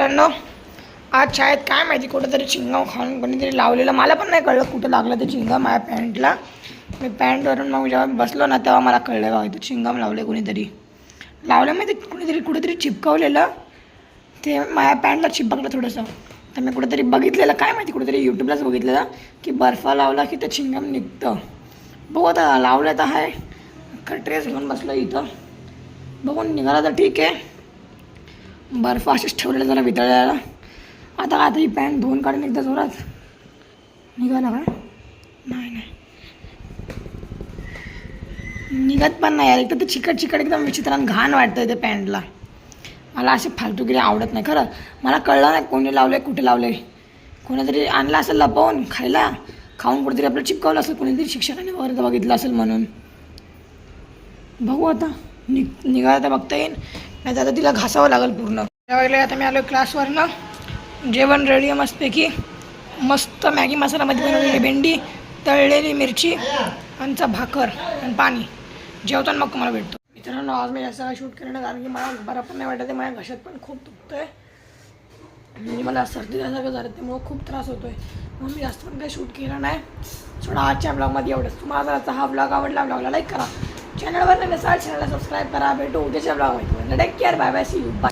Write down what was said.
मित्रांनो आज शाळेत काय माहिती कुठंतरी चिंगम खाऊन कोणीतरी लावलेलं. मला पण नाही कळलं कुठं लागलं ते चिंगम माझ्या पॅन्टला. मी पॅन्टवरून मग जेव्हा बसलो ना तेव्हा मला कळलं बा इथं चिंगम लावले कुणीतरी. लावलं माहिती कुणीतरी कुठेतरी चिपकवलेलं. ते माझ्या पॅन्टला चिपकलं थोडंसं. तर मी कुठेतरी बघितलेलं काय माहिती कुठेतरी यूट्यूबलाच बघितलेलं की बर्फा लावला की ते चिंगम निघतं. बघू आता लावलं तर आहे ड्रेस घेऊन बसलं इथं. बघून निघाला तर ठीक आहे. बर्फ असेच ठेवलेलं जरा वितळलेला. आता आता ही पॅन्ट धुवून काढून एकदा जोरात निघाला का? नाही नाही. निघत पण नाही यार. एक तर ते चिकट चिकट एकदम विचित्रान घाण वाटतं ते पॅन्टला. मला असे फालतूगिरी आवडत नाही. खरं मला कळलं नाही कोणी लावलं आहे कुठे लावलं आहे कोणीतरी आणलं असेल लपवून खायला. खाऊन कुठेतरी आपलं चिपकवलं असेल कोणीतरी शिक्षकाने वगैरे बघितलं असेल म्हणून. बघू आता. नि निघाला तर बघता येईल. नाही तर आता तिला घासावं लागेल पूर्ण. त्यावेळेला आता मी आलो क्लासवरनं जेवण रेडी आहे मस्तपैकी. मस्त मॅगी मसालामध्ये बनवलेली भेंडी तळलेली मिरची आणि भाकर आणि पाणी. जेवताना मग तुम्हाला भेटतो. मित्रांनो आज मी जास्त शूट केलं ना कारण की मला बरं पण नाही वाटत आहे. माझ्या घशात पण खूप दुखतं आहे म्हणजे मला सर्दी झाल्यासारखं झालं त्यामुळं खूप त्रास होतो आहे म्हणून मी जास्त पण काही शूट केलं नाही. थोडा आजच्या ब्लॉगमध्ये एवढंच. तुम्हाला जर हा ब्लॉग आवडला ब्लॉगला लाईक करा. चॅनलवर नसाल चॅनलला सबस्क्राईब करा भेटू. उद्याच्या ब्लॉग ब्लॉगमध्ये take care bye bye see you bye